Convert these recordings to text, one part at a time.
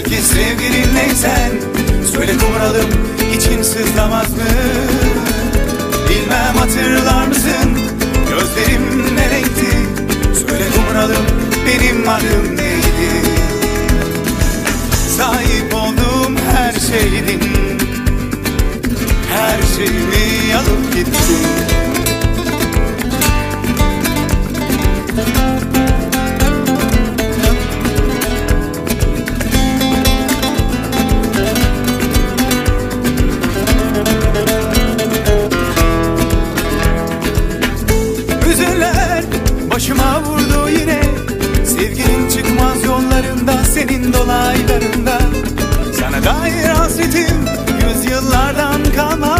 Belki sevgilinleysen Söyle kumralım için sızlamaz mı? Bilmem hatırlar mısın? Gözlerim ne renkti? Söyle kumralım benim adım neydi? Sahip olduğum her şeydin. Her şeyimi alıp gittin Senin dolaylarında. Sana dair hasretim Yüzyıllardan kalma.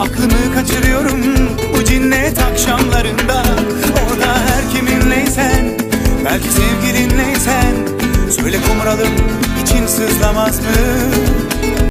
Aklımı kaçırıyorum Bu cinnet akşamlarında. Orada her kiminleysen Belki sevgilinleysen Söyle kumralım için sızlamaz mı